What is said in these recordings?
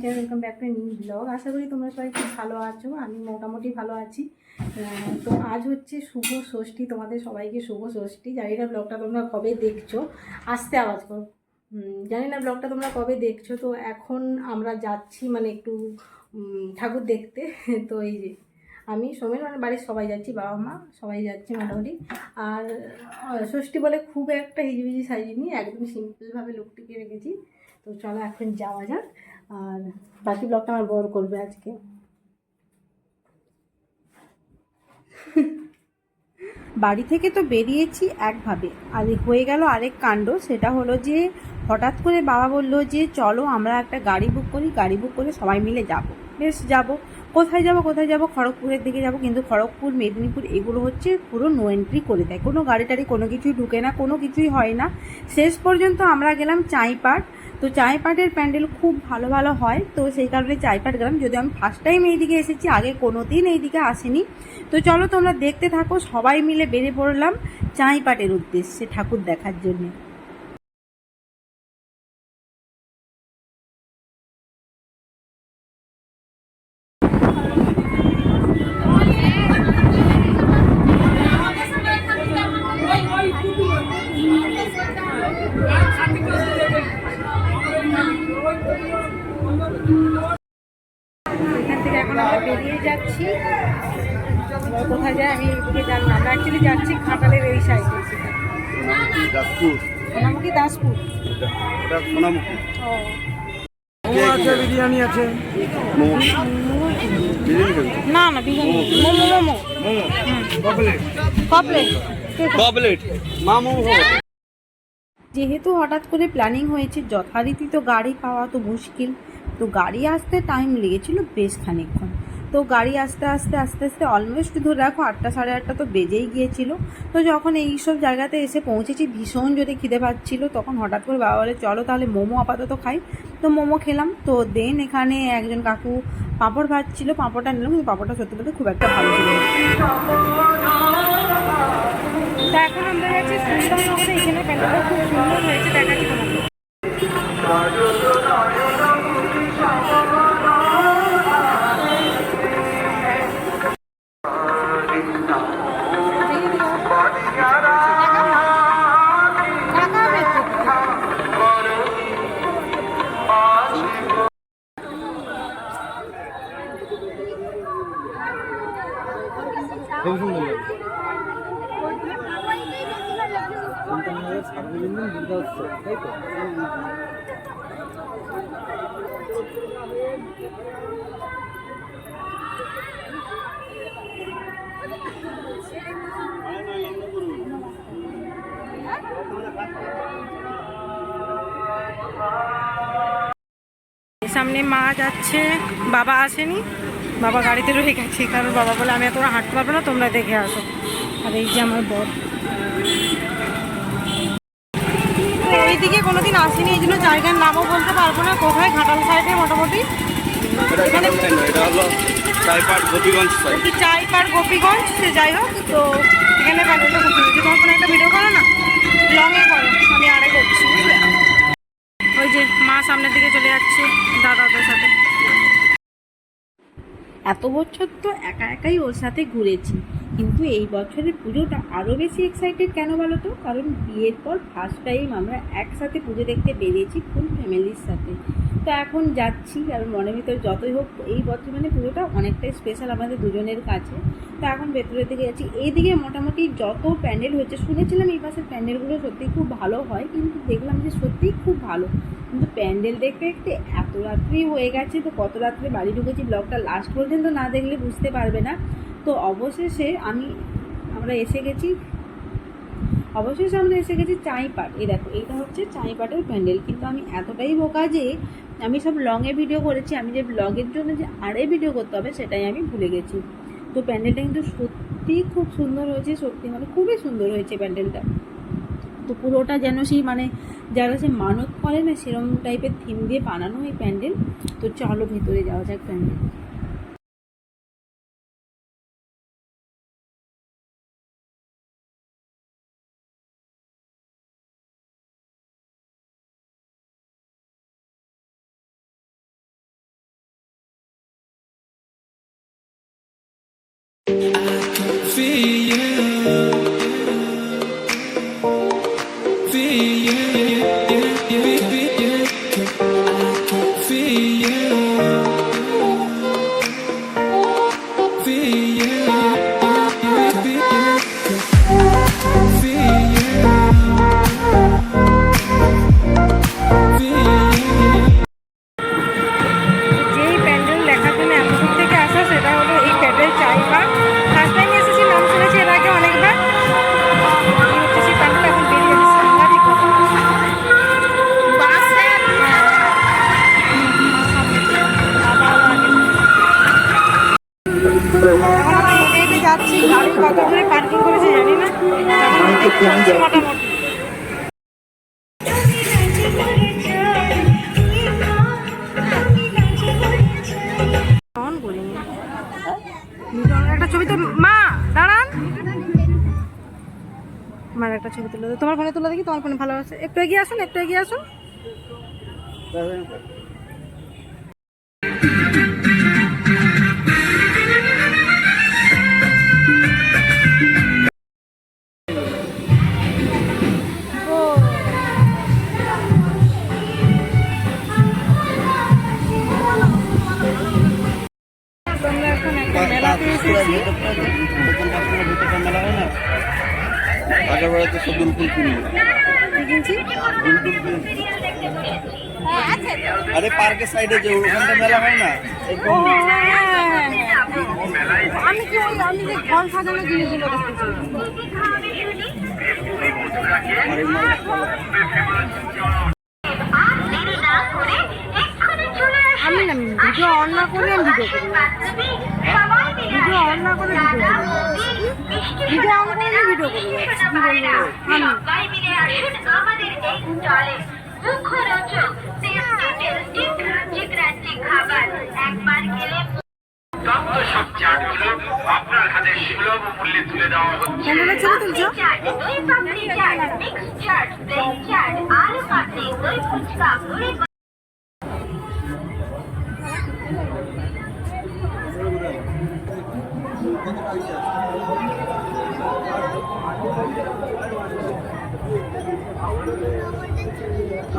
Channel welcome back to new blog আশা করি তোমরা সবাই খুব ভালো আছো। আমি মোটামুটি ভালো আছি। তো আজ হচ্ছে শুভ ষষ্ঠী, তোমাদের সবাইকে শুভ ষষ্ঠী। জানি না ব্লগটা তোমরা কবে দেখছ। আসতে আওয়াজ করো। জানি না ব্লগটা তোমরা কবে দেখছ। তো এখন আমরা যাচ্ছি মানে একটু ঠাকুর দেখতে। তো এই যে আমি সোমেন মানে বাড়ির সবাই যাচ্ছি, বাবা মা সবাই যাচ্ছি মোটামুটি। আর ষষ্ঠী বলে খুব একটা হিজিবিজি সাজিনি, একদম সিম্পলভাবে লুকটিকে রেখেছি। তো চলো এখন যাওয়া যাক। আর বাকি ব্লগটা আমার বড় করবে আজকে। বাড়ি থেকে তো বেরিয়েছি একভাবে। আর হয়ে গেল আরেক কাণ্ড, সেটা হলো যে হঠাৎ করে বাবা বলল যে, চলো আমরা একটা গাড়ি বুক করি, গাড়ি বুক করে সবাই মিলে যাব। বেশ যাব। কোথায় যাব কোথায় যাব? খড়গপুরের দিকে যাব। কিন্তু খড়গপুর, মেদিনীপুর, এগুলো হচ্ছে পুরো নো এন্ট্রি করে দেয়। কোনো গাড়ি টাড়ি কোনো কিছুই ঢুকে না, কোনো কিছুই হয় না। শেষ পর্যন্ত আমরা গেলাম চাইপাট। তো চাইপাটের প্যান্ডেল খুব ভালো ভালো হয়। তো সেই কারণে চাইপাট গেলাম। যদি আমি ফার্স্ট টাইম এইদিকে এসেছি, আগে কোনো দিন এইদিকে আসিনি। তো চলো তোমরা দেখতে থাকো, সবাই মিলে বেরিয়ে পড়লাম চাইপাটের উদ্দেশ্যে ঠাকুর দেখার জন্য। এখান থেকে এখন আমরা বেরিয়ে যাচ্ছি। কোথায় যায় আমি এদিকে জানি না। আমরা অ্যাকচুয়ালি যাচ্ছি ঘাটালের এই সাইডে সোনামুখী দাসপুর। সোনামুখী। ও। আছে বিরিয়ানি আছে। না না বিরিয়ানি। মোমো মোমো। মোমো। পপুলেট কপলেট মামু যেহেতু হঠাৎ করে প্ল্যানিং হয়েছে যথারীতি তো গাড়ি পাওয়া তো মুশকিল। তো গাড়ি আসতে টাইম লেগেছিল বেশ খানিকক্ষণ। তো গাড়ি আসতে আসতে, আস্তে আস্তে অলমোস্ট ধরে রাখো আটটা সাড়ে আটটা তো বেজেই গিয়েছিল। তো যখন এই সব জায়গাতে এসে পৌঁছেছি ভীষণ যদি খিদে পাচ্ছিল, তখন হঠাৎ করে বাবা বলে, চলো তাহলে মোমো আপাতত খাই। তো মোমো খেলাম। তো দেন এখানে একজন কাকু পাঁপড় ভাজছিল, পাঁপড়টা নিলাম, কিন্তু পাঁপড়টা সত্যি বলতে খুব একটা ভালো ছিল এখন আমরা যাচ্ছি এখানে প্যান্ডেলটা খুব সুন্দর হয়েছে, দেখাচ্ছি তোমাকে সামনে মা যাচ্ছে বাবা আসেনি। বাবা গাড়িতে রয়ে গেছে কারণ বাবা বলে আমি এত হাঁটতে পারব না তোমরা দেখে আসো। আর এই যে আমার বর। তো এইদিকে কোনোদিন আসিনি এই জন্য জায়গার নামও বলতে পারব না কোথায়? ঘাটাল সাইডে মোটামুটি। গোপীগঞ্জ চাইপাড় গোপীগঞ্জ সে যাই হোক তো এখানে প্যান্ডেলটা যদি তোমার কোনো একটা ভিডিও করো না লংয়ে করো আমি আরে করছি ওই যে মা সামনের দিকে চলে যাচ্ছে সাথে এত বছর তো একা একাই ওর সাথে ঘুরেছি। কিন্তু এই বছরের পুজোটা আরও বেশি এক্সাইটেড কেন বলো তো? কারণ বিয়ের পর ফার্স্ট টাইম আমরা একসাথে পুজো দেখতে বেরিয়েছি ফুল ফ্যামিলির সাথে। তো এখন যাচ্ছি, কারণ মনের ভিতরে যতই হোক, এই বছর মানে পুজোটা অনেকটাই স্পেশাল আমাদের দুজনের কাছে। তো এখন ভেতরের দিকে যাচ্ছি। এইদিকে মোটামুটি যত প্যান্ডেল হচ্ছে, শুনেছিলাম এই পাশের প্যান্ডেলগুলো সত্যিই খুব ভালো হয়, কিন্তু দেখলাম যে সত্যিই খুব ভালো। কিন্তু প্যান্ডেল দেখতে দেখতে এত রাত্রি হয়ে গেছে, তো কত রাত্রে বাড়ি ঢুকেছি ব্লগটা লাস্ট পর্যন্ত না দেখলে বুঝতে পারবে না। তো অবশেষে আমি, আমরা এসে গেছি, অবশেষে আমরা এসে গেছি চাঁইপাট। এই দেখো, এইটা হচ্ছে চাঁইপাটের প্যান্ডেল। কিন্তু আমি এতটাই বোকা যে আমি সব লংয়ে ভিডিও করেছি, আমি যে ব্লগের জন্য যে আরে ভিডিও করতে হবে, সেটাই আমি ভুলে গেছি। তো প্যান্ডেলটা কিন্তু সত্যিই খুব সুন্দর হয়েছে, সত্যি মানে খুবই সুন্দর হয়েছে প্যান্ডেলটা। তো পুরোটা যেন সেই মানে যারা সে মানত করে না সেরকম টাইপের থিম দিয়ে বানানো এই প্যান্ডেল, তো চলো ভেতরে যাওয়া যাক প্যান্ডেল। যেই কত পার্কিং জানি না। মোটামুটি। একটা ছবি তো মা, দাঁড়ান। একটা ছবি তোমার ফোনে তুলে দেখি, তোমার ফোনে ভালো আছে একটু এগিয়ে আসুন, একটু এগিয়ে আসুন। আগের বেড়ে তো সব দুলফুল কিনলো কি কিনছি আরে পার্কের সাইডে যে ওখানটা মেলা হয় না হ্যাঁ, হ্যাঁ, হ্যাঁ, হ্যাঁ। আমি কি আমি যে ঘর সাজানো জিনিসগুলো দেখতেছি আমি না ভিডিও অন না করে আমি ভিডিও করি ভিডিও অন না করে ভিডিও ভিডিও সবাই মিলে আসুন আমাদের এই স্টলে মুখরোচক খাবার একবার খেলে সব চাটগুলো আপনার হাতে সুলভ মূল্যে তুলে দেওয়া হচ্ছে মিক্স চাট প্লেন চাট আলু দই ফুচকা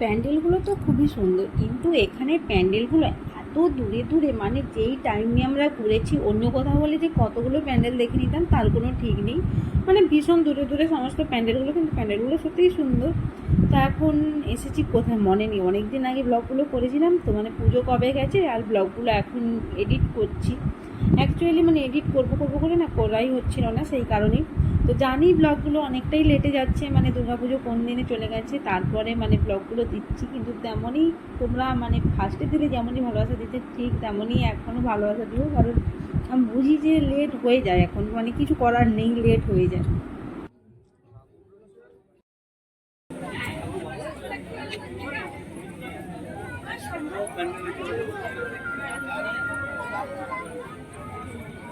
প্যান্ডেলগুলো তো খুবই সুন্দর, কিন্তু এখানে প্যান্ডেলগুলো এত দূরে দূরে মানে যেই টাইম নিয়ে আমরা ঘুরেছি, অন্য কথা বলে যে কতগুলো প্যান্ডেল দেখে নিতাম, তার কোনো ঠিক নেই। মানে ভীষণ দূরে দূরে সমস্ত প্যান্ডেলগুলো, কিন্তু প্যান্ডেলগুলো সত্যিই সুন্দর। তা এখন এসেছি কোথায় মনে নেই অনেক দিন আগে ব্লগগুলো করেছিলাম, তো মানে পুজো কবে গেছে, আর ব্লগগুলো এখন এডিট করছি। অ্যাকচুয়ালি মানে এডিট করব করব করে না করাই হচ্ছিল না সেই কারণেই। তো জানি ব্লগগুলো অনেকটাই লেটে যাচ্ছে মানে দুর্গাপুজো কোন দিনে চলে গেছে তারপরে মানে ব্লগগুলো দিচ্ছি, কিন্তু তেমনই তোমরা মানে ফার্স্টে দিলে যেমনই ভালোবাসা দিতে ঠিক তেমনই এখনও ভালোবাসা দিও, কারণ আমি বুঝি যে লেট হয়ে যায় এখন মানে কিছু করার নেই লেট হয়ে যায়।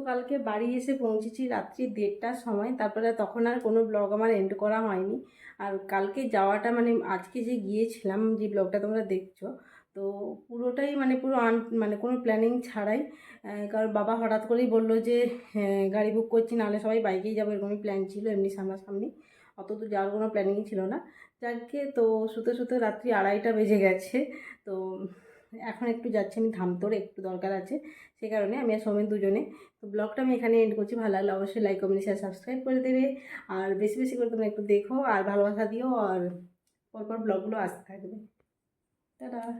বুকলেটের কালকে বাড়ি এসে পৌঁছেছি রাত্রি দেড়টার সময় তারপরে তখন আর কোনো ব্লগ আমার এন্ড করা হয়নি। আর কালকে যাওয়াটা মানে আজকে যে গিয়েছিলাম যে ব্লগটা তোমরা দেখছ তো পুরোটাই মানে পুরো আন মানে কোনো প্ল্যানিং ছাড়াই কারণ বাবা হঠাৎ করেই বলল যে হ্যাঁ, গাড়ি বুক করছি নাহলে সবাই বাইকেই যাব এরকমই প্ল্যান ছিল এমনি সামনাসামনি। অত তো যাওয়ার কোনো প্ল্যানিংই ছিল না। যাকে তো শুতে শুতে রাত্রি আড়াইটা বেজে গেছে তো এখন একটু যাচ্ছি, আমি ধামতোর একটু দরকার আছে, সে কারণে আমি আর সৌমেন দুজনে। তো ব্লগটা আমি এখানে এন্ড করছি, ভালো লাগলে অবশ্যই লাইক কমেন্ট শেয়ার সাবস্ক্রাইব করে দেবে। আর বেশি বেশি করে তোমরা একটু দেখো, আর ভালোবাসা দিও, আর পরপর ব্লগগুলো আসতে থাকবে। টাটা।